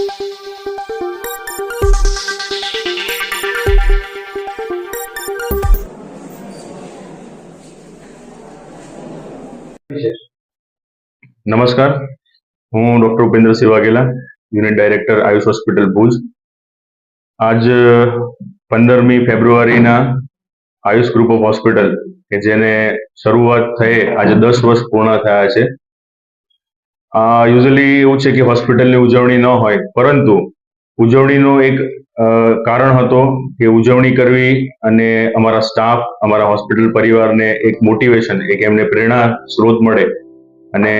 નમસ્કાર. હું doctor Upendrasinh Vaghela unit director Ayush hospital Bhuj. આજ, પંદરમી ફેબ્રુઆરીના આયુષ ગ્રુપ ઓફ હોસ્પિટલ, કે જેને શરૂઆત થઈ, આજે દસ વર્ષ પૂર્ણ થયા છે. આ યુઝ્યુઅલી એવું છે કે હોસ્પિટલની ઉજવણી ન હોય, પરંતુ ઉજવણીનું એક કારણ હતો કે ઉજવણી કરવી અને અમારા સ્ટાફ અમારા હોસ્પિટલ પરિવારને એક મોટિવેશન એક એમને પ્રેરણા સ્ત્રોત મળે. અને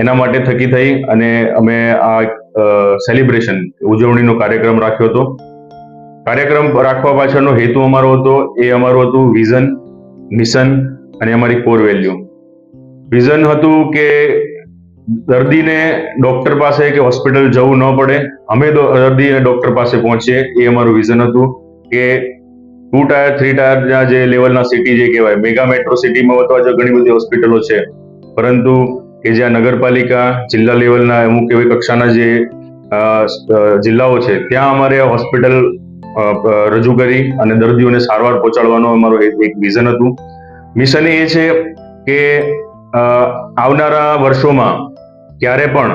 એના માટે થકી થઈ અને અમે આ સેલિબ્રેશન ઉજવણીનો કાર્યક્રમ રાખ્યો હતો. કાર્યક્રમ રાખવા પાછળનો હેતુ અમારો હતો, એ અમારું હતું વિઝન મિશન અને અમારી કોર વેલ્યુ વિઝન હતું કે દર્દીને ડોક્ટર પાસે કે હોસ્પિટલ જવું ન પડે. અમે દર્દીને ડોક્ટર પાસે પહોંચીએ, એ અમારું વિઝન હતું કે ટુ ટાયર, થ્રી ટાયરના જે લેવલના સિટી જે કહેવાય, મેગા મેટ્રો સિટીમાં તો આજે ઘણી બધી હોસ્પિટલો છે. પરંતુ કે જ્યાં નગરપાલિકા, જિલ્લા લેવલના, અમુક એવી કક્ષાના જે જિલ્લાઓ છે, ત્યાં અમારે હોસ્પિટલ રજૂ કરી અને દર્દીઓને સારવાર પહોંચાડવાનો અમારો એક વિઝન હતું. મિશન એ છે કે આવનારા વર્ષોમાં ક્યારે પણ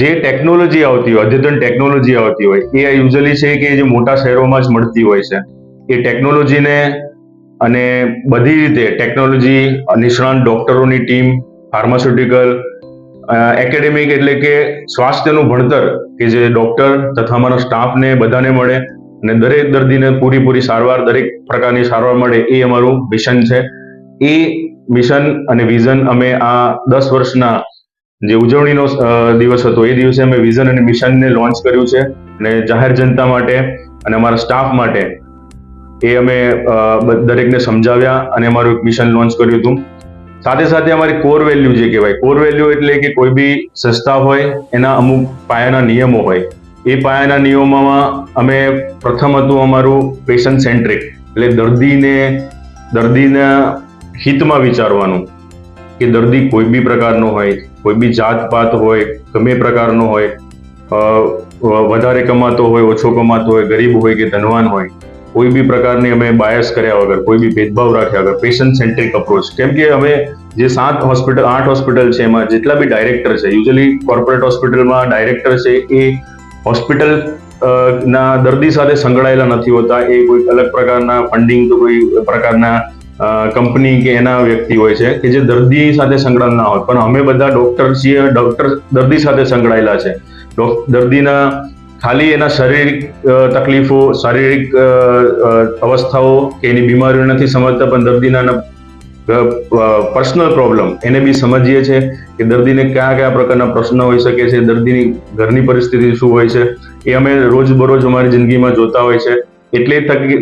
જે ટેકનોલોજી આવતી હોય, અદ્યતન ટેકનોલોજી આવતી હોય, એ યુઝલી છે કે જે મોટા શહેરોમાં જ મળતી હોય છે. એ ટેકનોલોજીને અને બધી રીતે ટેકનોલોજી નિષ્ણાંત ડોક્ટરોની ટીમ ફાર્માસ્યુટિકલ એકેડેમિક એટલે કે સ્વાસ્થ્યનું ભણતર, કે જે ડોક્ટર તથા અમારા સ્ટાફને બધાને મળે, અને દરેક દર્દીને પૂરીપૂરી સારવાર, દરેક પ્રકારની સારવાર મળે, એ અમારું મિશન છે. એ મિશન અને વિઝન અમે આ દસ વર્ષના જે ઉજવણીનો દિવસ હતો, એ દિવસે અમે વિઝન અને મિશનને લોન્ચ કર્યું છે અને જાહેર જનતા માટે અને અમારા સ્ટાફ માટે એ અમે દરેકને સમજાવ્યા અને અમારું એક મિશન લોન્ચ કર્યું હતું. સાથે સાથે અમારી કોર વેલ્યુ જે કહેવાય, કોર વેલ્યુ એટલે કે કોઈ બી સંસ્થા હોય, એના અમુક પાયાના નિયમો હોય. એ પાયાના નિયમોમાં અમે પ્રથમ હતું અમારું પેશન્ટ સેન્ટ્રિક એટલે દર્દીને, દર્દીના હિતમાં વિચારવાનું કે દર્દી કોઈ બી પ્રકારનો હોય, કોઈ બી જાત પાત હોય, ગમે પ્રકારનો હોય વધારે કમાતો હોય, ઓછો કમાતો હોય, ગરીબ હોય કે ધનવાન હોય, કોઈ બી પ્રકારની અમે બાયસ કર્યા વગર, કોઈ બી ભેદભાવ રાખ્યા વગર પેશન્ટ સેન્ટ્રિક અપ્રોચ કેમ કે અમે જે સાત હોસ્પિટલ આઠ હોસ્પિટલ છે, એમાં જેટલા બી ડાયરેક્ટર છે યુઝલી કોર્પોરેટ હોસ્પિટલમાં ડાયરેક્ટર છે, એ હોસ્પિટલ ના દર્દી સાથે સંકળાયેલા નથી હોતા, એ કોઈ અલગ પ્રકારના ફંડિંગ તો કોઈ પ્રકારના કંપની કે એના વ્યક્તિ હોય છે કે જે દર્દી સાથે સંકળાયેલ ના હોય. પણ અમે બધા ડોક્ટર છીએ ડોક્ટર દર્દી સાથે સંકળાયેલા છે. દર્દીના ખાલી એના શારીરિક તકલીફો, શારીરિક અવસ્થાઓ કે એની બીમારીઓ નથી સમજતા, પણ દર્દીના પર્સનલ પ્રોબ્લેમ એને બી સમજીએ છીએ કે દર્દીને કયા કયા પ્રકારના પ્રશ્નો હોઈ શકે છે, દર્દીની ઘરની પરિસ્થિતિ શું હોય છે એ અમે રોજબરોજ અમારી જિંદગીમાં જોતા હોય છે. એટલે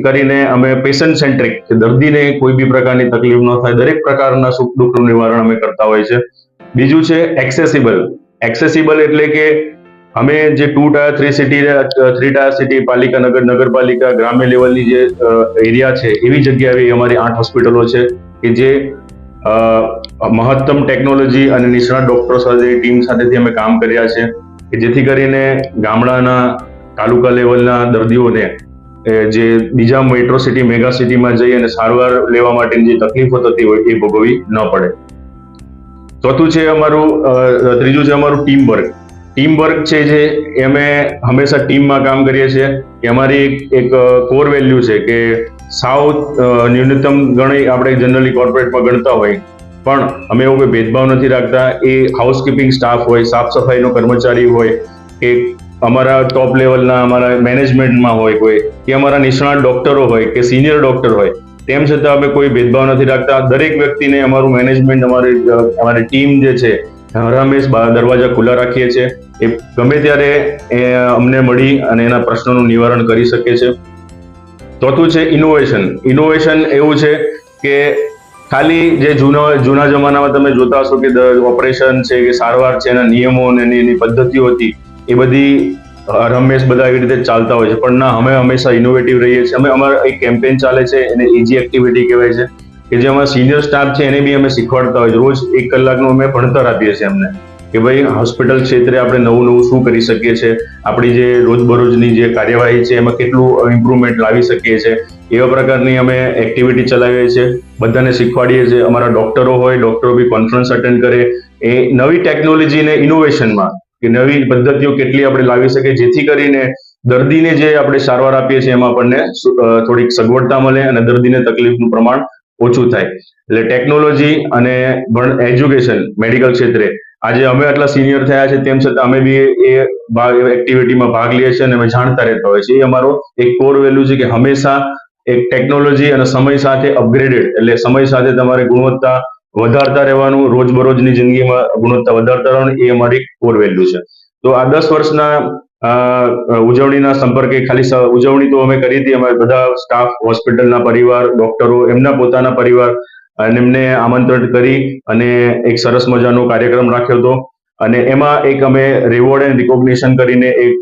કરીને અમે પેશન્ટ સેન્ટ્રિક કે દર્દીને કોઈ બી પ્રકારની તકલીફ ન થાય. દરેક પ્રકારના સુખ દુઃખનું નિવારણ અમે કરતા હોય છે. બીજું છે એક્સેસિબલ એક્સેસિબલ એટલે કે અમે જે two tier three city three tier city પાલિકા, નગર, નગરપાલિકા, ગ્રામ્ય લેવલની જે એરિયા છે, એવી જગ્યાએ અમારી આઠ હોસ્પિટલો છે કે જે મહત્તમ ટેકનોલોજી અને નિષ્ણાત ડોક્ટરો સાથે ટીમ સાથેથી અમે કામ કર્યા છે કે જેથી કરીને ગામડાના, તાલુકા લેવલના દર્દીઓને જે બીજા મેટ્રો સિટી મેગા સિટીમાં જઈ અને સારવાર લેવા માટેની જે તકલીફો થતી હોય એ ભોગવવી ન પડે. ચોથું છે અમારું ત્રીજું છે અમારું ટીમ વર્ક ટીમ વર્ક છે જે અમે હંમેશા ટીમમાં કામ કરીએ છીએ. એ અમારી એક એક કોર વેલ્યુ છે કે સાવ ન્યૂનતમ ગણી આપણે જનરલી કોર્પોરેટમાં ગણતા હોય. પણ અમે એવો કોઈ ભેદભાવ નથી રાખતા. એ હાઉસકીપિંગ સ્ટાફ હોય, સાફ સફાઈનો કર્મચારી હોય, કે અમારા ટોપ લેવલના અમારા મેનેજમેન્ટમાં હોય કોઈ, કે અમારા નિષ્ણાત ડોક્ટરો હોય, કે સિનિયર ડોક્ટર હોય, તેમ છતાં અમે કોઈ ભેદભાવ નથી રાખતા. દરેક વ્યક્તિને અમારું મેનેજમેન્ટ અમારી અમારી ટીમ જે છે હરહંમેશ બા- દરવાજા ખુલ્લા રાખીએ છીએ. એ ગમે ત્યારે એ અમને મળી અને એના પ્રશ્નોનું નિવારણ કરી શકે છે. ચોથું છે ઇનોવેશન ઇનોવેશન એવું છે કે ખાલી જે જૂના જૂના જમાનામાં તમે જોતા હશો કે ઓપરેશન છે કે સારવાર છે, એના નિયમો અને એની પદ્ધતિઓ હતી એ બધી રમેશ બધા એવી રીતે ચાલતા હોય છે. પણ ના, અમે હંમેશા ઇનોવેટિવ રહીએ છીએ. અમે, અમારા એક કેમ્પેન ચાલે છે, એને ઇઝી એક્ટિવિટી કહેવાય છે, કે જે અમારા સિનિયર સ્ટાફ છે, એને બી અમે શીખવાડતા હોય છે. રોજ એક કલાકનું અમે ભણતર આપીએ છીએ એમને, કે ભાઈ હોસ્પિટલ ક્ષેત્રે આપણે નવું નવું શું કરી શકીએ છીએ? આપણી જે રોજબરોજની જે કાર્યવાહી છે, એમાં કેટલું ઇમ્પ્રુવમેન્ટ લાવી શકીએ છીએ? એવા પ્રકારની અમે એક્ટિવિટી ચલાવીએ છીએ. બધાને શીખવાડીએ છીએ. અમારા ડોક્ટરો હોય ડોક્ટરો બી કોન્ફરન્સ અટેન્ડ કરે. એ નવી ટેકનોલોજી ને ઇનોવેશનમાં કે નવી પદ્ધતિઓ કેટલી આપણે લાવી શકીએ, જેથી કરીને દર્દીને જે આપણે સારવાર આપીએ છીએ એમાં આપણને થોડીક સગવડતા મળે અને દર્દીને તકલીફનું પ્રમાણ ઓછું થાય. એટલે ટેકનોલોજી અને એજ્યુકેશન, મેડિકલ ક્ષેત્રે આજે અમે આટલા સિનિયર થયા છે, તેમ છતાં અમે બી એ એક્ટિવિટીમાં ભાગ લઈએ છીએ અને અમે જાણતા રહેતા હોય છે એ અમારો એક કોર વેલ્યુ છે કે હંમેશા એક ટેકનોલોજી અને સમય સાથે અપગ્રેડેડ, એટલે સમય સાથે તમારે ગુણવત્તા વધારતા રહેવાનું, રોજબરોજની જિંદગીમાં ગુણવત્તા વધારતા રહેવાનું, એ અમારી કોર વેલ્યુ છે. તો આ દસ વર્ષના ઉજવણીના સંપર્કે ખાલી ઉજવણી તો અમે કરી હતી, અમારા બધા સ્ટાફ હોસ્પિટલના પરિવાર ડોક્ટરો એમના પોતાના પરિવાર, અને એમને આમંત્રણ કરી અને એક સરસ મજાનો કાર્યક્રમ રાખ્યો હતો. અને એમાં એક અમે રિવોર્ડ એન્ડ રિકોગ્નિશન કરીને એક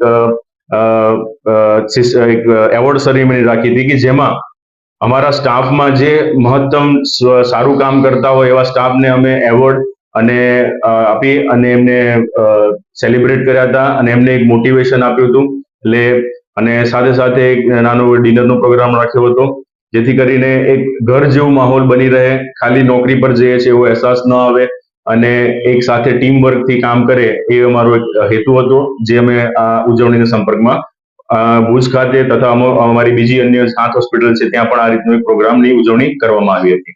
એક એવોર્ડ સેરેમની રાખી હતી કે જેમાં અમારા સ્ટાફમાં જે મહત્તમ સારું કામ કરતા હોય એવા સ્ટાફને અમે એવોર્ડ અને આપી અને એમને સેલિબ્રેટ કર્યા હતા અને એમને એક મોટિવેશન આપ્યું હતું. એટલે, અને સાથે સાથે એક નાનો ડિનરનો પ્રોગ્રામ રાખ્યો હતો, જેથી કરીને એક ઘર જેવું માહોલ બની રહે, ખાલી નોકરી પર જઈએ છીએ એવો અહેસાસ ન આવે અને એક સાથે ટીમ વર્કથી કામ કરે એ અમારો એક હેતુ હતો, જે અમે આ ઉજવણીના સંપર્કમાં ભુજ ખાતે તથા અમો- અમારી બીજી અન્ય સાત હોસ્પિટલ છે, ત્યાં પણ આ રીતનો એક પ્રોગ્રામની ઉજવણી કરવામાં આવી હતી.